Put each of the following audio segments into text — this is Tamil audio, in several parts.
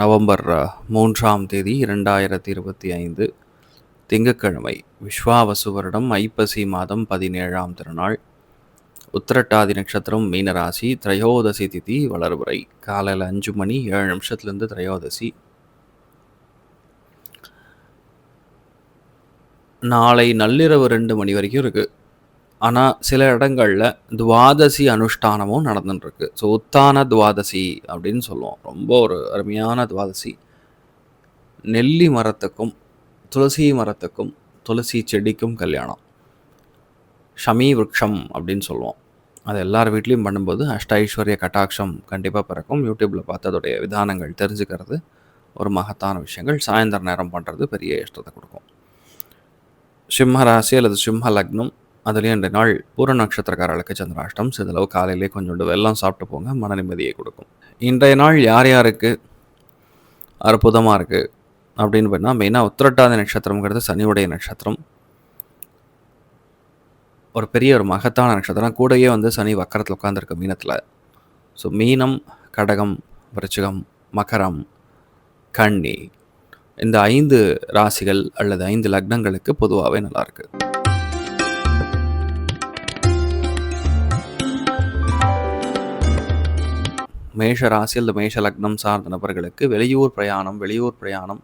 நவம்பர் மூன்றாம் தேதி இரண்டாயிரத்தி இருபத்தி ஐந்து திங்கட்கிழமை விஸ்வாவசு வருடம் ஐப்பசி மாதம் பதினேழாம் திருநாள். உத்திரட்டாதி நட்சத்திரம் மீனராசி திரையோதசி திதி வளர்வுரை. காலையில் அஞ்சு மணி ஏழு நிமிஷத்துலேருந்து திரையோதசி. நாளை நள்ளிரவு ரெண்டு மணி வரைக்கும் இருக்குது ஆனால் சில இடங்களில் துவாதசி அனுஷ்டானமும் நடந்துட்டுருக்கு ஸோ உத்தான துவாதசி அப்படின்னு சொல்லுவோம். ரொம்ப ஒரு அருமையான துவாதசி. நெல்லி மரத்துக்கும் துளசி மரத்துக்கும் துளசி செடிக்கும் கல்யாணம். ஷமி விருக்ஷம் அப்படின்னு சொல்லுவோம். அது எல்லார் வீட்லேயும் பண்ணும்போது அஷ்ட ஐஸ்வர்ய கட்டாட்சம் கண்டிப்பாக பிறக்கும். யூடியூப்பில் பார்த்து அதோடைய விதானங்கள் தெரிஞ்சுக்கிறது ஒரு மகத்தான விஷயங்கள். சாயந்தர நேரம் பண்ணுறது பெரிய இஷ்டத்தை கொடுக்கும். சிம்ம ராசி அல்லது சிம்ம லக்னம் அதுலேயும் ரெண்டு நாள் பூர நட்சத்திரக்காரர்களுக்கு சந்திராஷ்டம். சிறிதளவு காலையிலே கொஞ்சோண்டு வெள்ளம் சாப்பிட்டு போங்க மன நிம்மதியை கொடுக்கும். இன்றைய நாள் யார் யாருக்கு? அற்புதமாக இருக்குது அப்படின்னு பார்த்தீங்கன்னா மெயினாக உத்திரட்டாத நட்சத்திரம்ங்கிறது சனியுடைய நட்சத்திரம். ஒரு பெரிய ஒரு மகத்தான நட்சத்திரம். கூடயே வந்து சனி வக்கரத்தில் உட்காந்துருக்கு மீனத்தில். ஸோ மீனம் கடகம் விருச்சிகம் மகரம் கன்னி இந்த ஐந்து ராசிகள் அல்லது ஐந்து லக்னங்களுக்கு பொதுவாகவே நல்லாயிருக்கு மேஷ ராசி அல்லது மேஷ லக்னம் சார்ந்த நபர்களுக்கு வெளியூர் பிரயாணம் வெளியூர் பிரயாணம்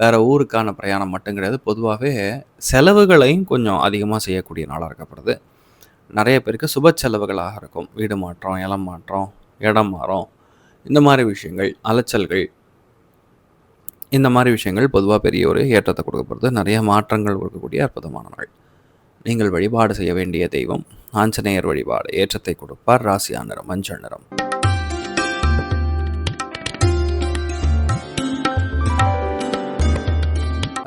வேறு ஊருக்கான பிரயாணம் மட்டும் கிடையாது. பொதுவாகவே செலவுகளையும் கொஞ்சம் அதிகமாக செய்யக்கூடிய நாளாக இருக்கப்படுது. நிறைய பேருக்கு சுப செலவுகளாக இருக்கும். வீடு மாற்றம் இளம் மாற்றம் இடம் மாறும். இந்த மாதிரி விஷயங்கள் அலைச்சல்கள் இந்த மாதிரி விஷயங்கள் பொதுவாக பெரிய ஒரு ஏற்றத்தை கொடுக்கப்படுது. நிறைய மாற்றங்கள் கொடுக்கக்கூடிய அற்புதமான நாள். நீங்கள் வழிபாடு செய்ய வேண்டிய தெய்வம் ஆஞ்சநேயர் வழிபாடு. ஏற்றத்தை கொடுப்பார். ராசியா நிறம் மஞ்சள் நிறம்.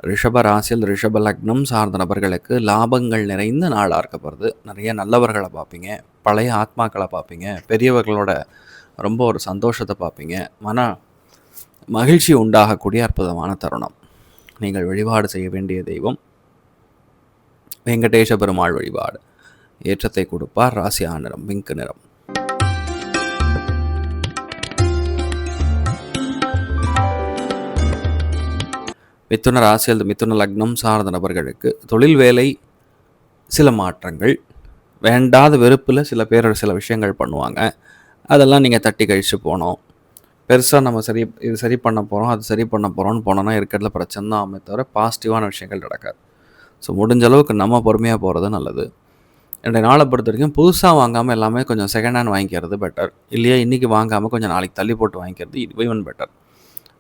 ரிஷப ராசியில் ரிஷப லக்னம் சார்ந்த நபர்களுக்கு லாபங்கள் நிறைந்த நாளாக இருக்கப்படுது நிறைய நல்லவர்களை பார்ப்பீங்க பழைய ஆத்மாக்களை பார்ப்பீங்க பெரியவர்களோட ரொம்ப ஒரு சந்தோஷத்தை பார்ப்பீங்க. மன மகிழ்ச்சி உண்டாகக்கூடிய அற்புதமான தருணம். நீங்கள் வழிபாடு செய்ய வேண்டிய தெய்வம் வெங்கடேஷ பெருமாள் வழிபாடு. ஏற்றத்தை கொடுப்பார் ராசியா நிறம் விங்கு நிறம். மிதுன ராசி அல்லது மிதுன லக்னம் சார்ந்த நபர்களுக்கு தொழில் வேலை சில மாற்றங்கள் வேண்டாத வெறுப்பில் சில பேர் சில விஷயங்கள் பண்ணுவாங்க. அதெல்லாம் நீங்கள் தட்டி கழித்து போனோம் பெருசாக நம்ம சரி இது சரி பண்ண போகிறோம் அது சரி பண்ண போகிறோம்னு போனோன்னா இருக்கிறதுல பிரச்சனை தான் ஆமே தவிர பாசிட்டிவான விஷயங்கள் நடக்காது. ஸோ முடிஞ்ச அளவுக்கு நம்ம பொறுமையாக போகிறது நல்லது. என்னுடைய நாளை பொறுத்த வரைக்கும் புதுசாக வாங்காமல் எல்லாமே கொஞ்சம் செகண்ட் ஹேண்ட் வாங்கிக்கிறது பெட்டர் இல்லையா இன்றைக்கி வாங்காமல் கொஞ்சம் நாளைக்கு தள்ளி போட்டு வாங்கிக்கிறது இதுவும் பெட்டர்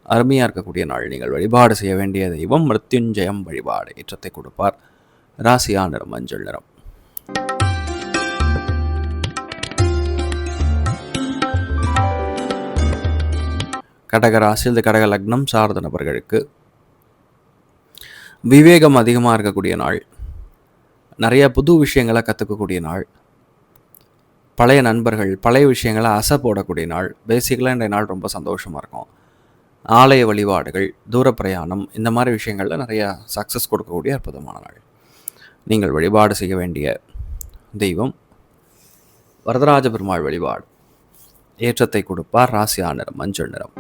அருமையாக இருக்கக்கூடிய நாள். நீங்கள் வழிபாடு செய்ய வேண்டிய தெய்வம் மிருத்யுஞ்சயம் வழிபாடு. ஏற்றத்தை கொடுப்பார். ராசியா நிறம் மஞ்சள் நிறம். கடக ராசி இந்த கடக லக்னம் சார்ந்த நபர்களுக்கு விவேகம் அதிகமாக இருக்கக்கூடிய நாள். நிறைய புது விஷயங்களை கற்றுக்கக்கூடிய நாள். பழைய நண்பர்கள் பழைய விஷயங்களை அசை போடக்கூடிய நாள். பேசிக்கலாக இன்றைய நாள் ரொம்ப சந்தோஷமாக இருக்கும். ஆலய வழிபாடுகள் தூர பிரயாணம் இந்த மாதிரி விஷயங்களில் நிறைய சக்ஸஸ் கொடுக்கக்கூடிய அற்புதமான நாள். நீங்கள் வழிபாடு செய்ய வேண்டிய தெய்வம் வரதராஜ பெருமாள் வழிபாடு. ஏற்றத்தை கொடுப்பார் ராசியா நிறம் மஞ்சள் நிறம்.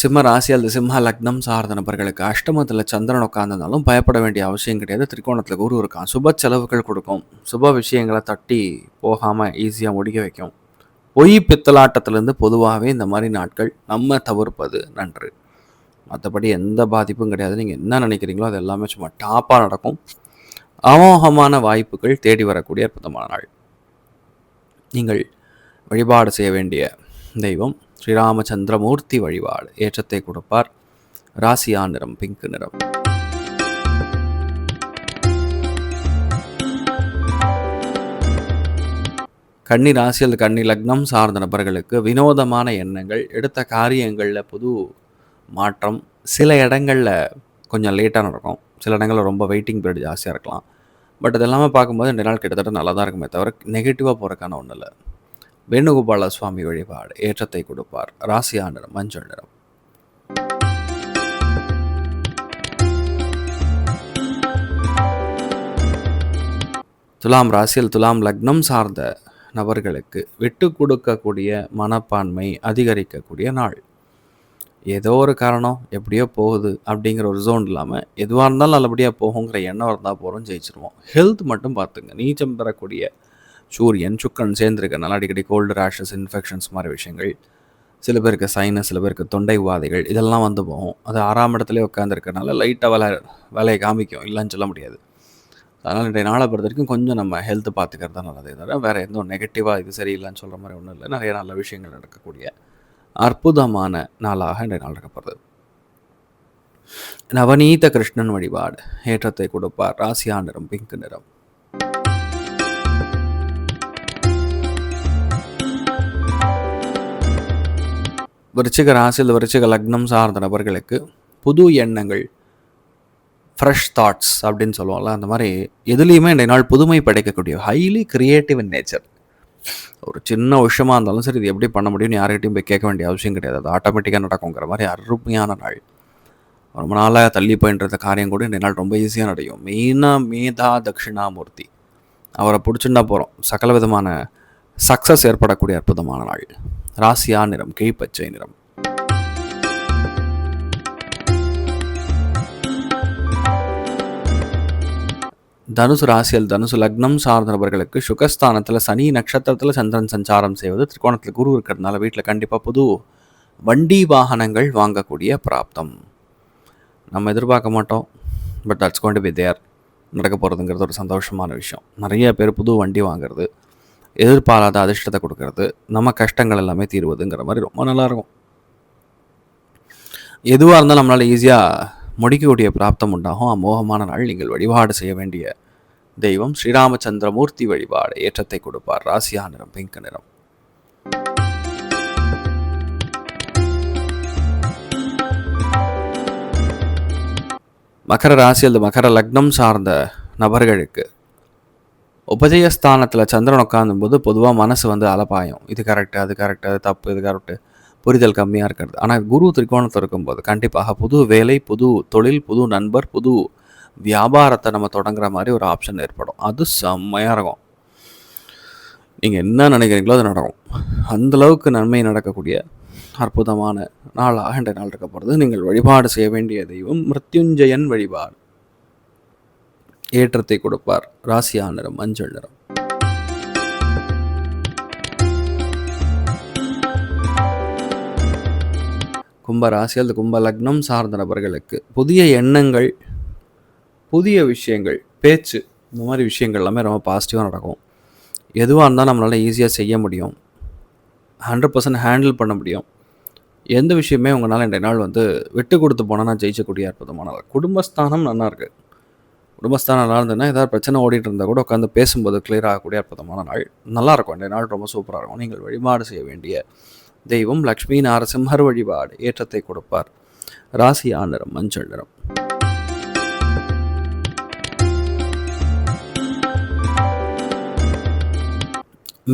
சிம்ம ராசி அல்லது சிம்ம லக்னம் சார்ந்த நபர்களுக்கு அஷ்டமத்தில் சந்திரன் உட்காந்துருந்தாலும் பயப்பட வேண்டிய அவசியம் கிடையாது. திரிகோணத்தில் குரு இருக்கான். சுப செலவுகள் கொடுக்கும். சுப விஷயங்களை தட்டி போகாமல் ஈஸியாக முடிக்க வைக்கும். பொய் பித்தலாட்டத்திலேருந்து பொதுவாகவே இந்த மாதிரி நாட்கள் நம்ம தவிர்ப்பது நன்று. மற்றபடி எந்த பாதிப்பும் கிடையாது. நீங்கள் என்ன நினைக்கிறீங்களோ அது எல்லாமே சும்மா டாப்பாக நடக்கும். அமோகமான வாய்ப்புகள் தேடி வரக்கூடிய அற்புதமான நாள். நீங்கள் வழிபாடு செய்ய வேண்டிய தெய்வம் ஸ்ரீராமச்சந்திரமூர்த்தி வழிபாடு. ஏற்றத்தை கொடுப்பார். ராசியா நிறம் பிங்க் நிறம். கன்னி ராசி அல்லது கன்னி லக்னம் சார்ந்த நபர்களுக்கு வினோதமான எண்ணங்கள் எடுத்த காரியங்களில் புது மாற்றம். சில இடங்களில் கொஞ்சம் லேட்டாக நடக்கும். சில இடங்களில் ரொம்ப வெயிட்டிங் பீரியட் ஜாஸ்தியாக இருக்கலாம். பட் இது எல்லாமே பார்க்கும்போது ரெண்டு நாள் கிட்டத்தட்ட நல்லா தான் இருக்குமே தவிர நெகட்டிவாக போகிறக்கான ஒன்றும் இல்லை. வேணுகோபால சுவாமி வழிபாடு ஏற்றத்தை கொடுப்பார். ராசியா நிறம் மஞ்சள் நிறம். துலாம் ராசியில் துலாம் லக்னம் சார்ந்த நபர்களுக்கு விட்டு கொடுக்கக்கூடிய மனப்பான்மை அதிகரிக்கக்கூடிய நாள். ஏதோ ஒரு காரணம் எப்படியோ போகுது அப்படிங்கிற ஒரு ஜோன் இல்லாமல் எதுவாக இருந்தாலும் நல்லபடியாக போகுங்கிற எண்ணம் இருந்தால் போகிறோம் ஜெயிச்சிருவோம். ஹெல்த் மட்டும் பார்த்துங்க. நீச்சம் பெறக்கூடிய சூரியன் சுக்கரன் சேர்ந்துருக்கனால அடிக்கடி கோல்டு ரேஷஸ் இன்ஃபெக்ஷன்ஸ் மாதிரி விஷயங்கள். சில பேருக்கு சைனஸ் சில பேருக்கு தொண்டை உபாதைகள் இதெல்லாம் வந்து போகும். அது ஆறாம் இடத்துலேயே உட்காந்துருக்கனால லைட்டாக வேலை வேலையை காமிக்கும். இல்லைன்னு சொல்ல முடியாது. அதனால் இன்றைய நாளை பொறுத்த வரைக்கும் கொஞ்சம் நம்ம ஹெல்த் பார்த்துக்கிறது தான் நல்லது. தவிர வேறு எந்த நெகட்டிவாக இது சரியில்லைன்னு சொல்கிற மாதிரி ஒன்றும் இல்லை. நிறைய நல்ல விஷயங்கள் நடக்கக்கூடிய அற்புதமான நாளாக இன்றைய நாள் இருக்கப்படுது நவநீத கிருஷ்ணன் வழிபாடு ஏற்றத்தை கொடுப்பார். ராசியா நிறம் பிங்க் நிறம். விருச்சிக ராசியில் விருச்சிக லக்னம் சார்ந்த நபர்களுக்கு புது எண்ணங்கள் ஃப்ரெஷ் தாட்ஸ் அப்படின்னு சொல்லுவோம்ல அந்த மாதிரி எதுலேயுமே இன்றைய நாள் புதுமை படைக்கக்கூடிய ஹைலி கிரியேட்டிவ் இன் நேச்சர் ஒரு சின்ன விஷயமா இருந்தாலும் சரி இது எப்படி பண்ண முடியும்னு யார்கிட்டையும் போய் கேட்க வேண்டிய அவசியம் கிடையாது. அது ஆட்டோமேட்டிக்காக நடக்குங்கிற மாதிரி அருமையான நாள். ரொம்ப நாளாக தள்ளி போயின்றது காரியம் கூட இன்றைய நாள் ரொம்ப ஈஸியாக நடையும் மெயினாக மேதா தட்சிணாமூர்த்தி. அவரை பிடிச்சிருந்தா போகிறோம் சகல விதமான சக்ஸஸ் ஏற்படக்கூடிய அற்புதமான நாள். ராசியா நிறம் கிழிப்பச்சை நிறம். தனுசு ராசியில் தனுசு லக்னம் சார்ந்த நபர்களுக்கு சுகஸ்தானத்தில் சனி நட்சத்திரத்தில் சந்திரன் சஞ்சாரம் செய்வது திரிகோணத்தில் குரு இருக்கிறதுனால வீட்டில் கண்டிப்பாக புது வண்டி வாகனங்கள் வாங்கக்கூடிய பிராப்தம். நம்ம எதிர்பார்க்க மாட்டோம் but that's gonna be there நடக்க போகிறதுங்கிறது ஒரு சந்தோஷமான விஷயம். நிறைய பேர் புது வண்டி வாங்குறது எதிர்பாராத அதிர்ஷ்டத்தை கொடுக்கறது நம்ம கஷ்டங்கள் எல்லாமே தீர்வதுங்கிற மாதிரி ரொம்ப நல்லாயிருக்கும் எதுவாக இருந்தாலும் நம்மளால் ஈஸியாக முடிக்கக்கூடிய பிராப்தம் உண்டாகும். அமோகமான நாள். நீங்கள் வழிபாடு செய்ய வேண்டிய தெய்வம் ஸ்ரீராமச்சந்திரமூர்த்தி வழிபாடு. ஏற்றத்தை கொடுப்பார். ராசியா நிறம் பிங்க் நிறம். மகர ராசி அல்லது மகர லக்னம் சார்ந்த நபர்களுக்கு உபஜயஸ்தானத்தில் சந்திரன் உட்காந்தும்போது பொதுவாக மனசு வந்து அலப்பாயும். இது கரெக்டு அது கரெக்டு அது தப்பு இது கரெக்டு புரிதல் கம்மியாக இருக்கிறது. ஆனால் குரு திரிகோணத்தில் இருக்கும்போது கண்டிப்பாக புது வேலை புது தொழில் புது நண்பர் புது வியாபாரத்தை நம்ம தொடங்குற மாதிரி ஒரு ஆப்ஷன் ஏற்படும். அது செம்மையாக இருக்கும். நீங்கள் என்ன நினைக்கிறீங்களோ அது நடக்கும். அந்தளவுக்கு நன்மை நடக்கக்கூடிய அற்புதமான நாளாக இன்றைய நாள் இருக்க போகிறது நீங்கள் வழிபாடு செய்ய வேண்டிய தெய்வம் மிருத்யுஞ்சயன் வழிபாடு. ஏற்றத்தை கொடுப்பார். ராசியா நிறம் மஞ்சள் நிறம். கும்ப ராசி அல்லது கும்ப லக்னம் சார்ந்த நபர்களுக்கு புதிய எண்ணங்கள் புதிய விஷயங்கள் பேச்சு இந்த மாதிரி விஷயங்கள் எல்லாமே ரொம்ப பாசிட்டிவாக நடக்கும். எதுவாக இருந்தால் நம்மளால் ஈஸியாக செய்ய முடியும். ஹண்ட்ரட் பர்சன்ட் ஹேண்டில் பண்ண முடியும். எந்த விஷயமே உங்களால் இன்றைய நாள் வந்து விட்டு கொடுத்து போனால் நான் ஜெயிச்சக்கூடிய அற்புதமான குடும்பஸ்தானம் நல்லா இருக்குது குடும்பஸ்தானம் நல்லா இருந்ததுன்னா ஏதாவது பிரச்சனை ஓடிட்டு இருந்தால் கூட உட்காந்து பேசும்போது கிளியர் ஆகக்கூடிய அற்புதமான நாள். நல்லா இருக்கும் நாள் ரொம்ப சூப்பராக இருக்கும். நீங்கள் வழிபாடு செய்ய வேண்டிய தெய்வம் லக்ஷ்மி நாரசிம்மர் வழிபாடு ஏற்றத்தை கொடுப்பார். ராசி ஆண்டரம் மஞ்சள் நிறம்.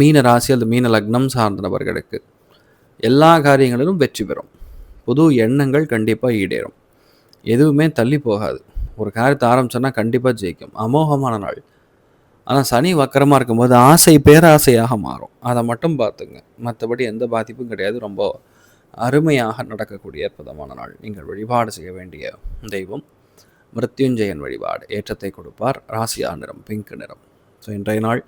மீன ராசி அல்லது மீன லக்னம் சார்ந்த நபர்களுக்கு எல்லா காரியங்களிலும் வெற்றி பெறும். புது எண்ணங்கள் கண்டிப்பாக ஈடேறும். எதுவுமே தள்ளி போகாது. ஒரு காரியத்தை ஆரம்பிச்சோன்னா கண்டிப்பாக ஜெயிக்கும். அமோகமான நாள். ஆனால் சனி வக்கரமாக இருக்கும்போது ஆசை பேராசையாக மாறும். அதை மட்டும் பார்த்துங்க. மற்றபடி எந்த பாதிப்பும் கிடையாது. ரொம்ப அருமையாக நடக்கக்கூடிய அற்புதமான நாள். நீங்கள் வழிபாடு செய்ய வேண்டிய தெய்வம் மிருத்யுஞ்சயன் வழிபாடு. ஏற்றத்தை கொடுப்பார். ராசியா நிறம் பிங்க் நிறம். ஸோ இன்றைய நாள்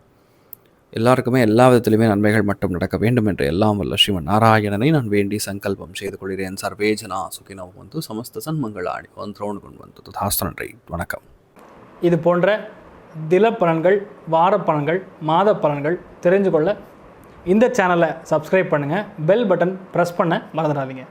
எல்லாருக்குமே எல்லா விதத்திலுமே நன்மைகள் மட்டும் நடக்க வேண்டும் என்று எல்லாம் வல்ல ஸ்ரீமன் நாராயணனை நான் வேண்டி சங்கல்பம் செய்து கொள்கிறேன். சர்வேஜனா சுகினோ வந்து சமஸ்த சன்மங்களாணி வந்தோன்னு கொண்டு வந்து ததாஸ்து நன்றி. வணக்கம். இது போன்ற தில பலன்கள் வார பலன்கள் மாத பலன்கள் தெரிஞ்சு கொள்ள இந்த சேனலை சப்ஸ்கிரைப் பண்ணுங்கள் பெல் பட்டன் ப்ரெஸ் பண்ண மறந்துடாதீங்க.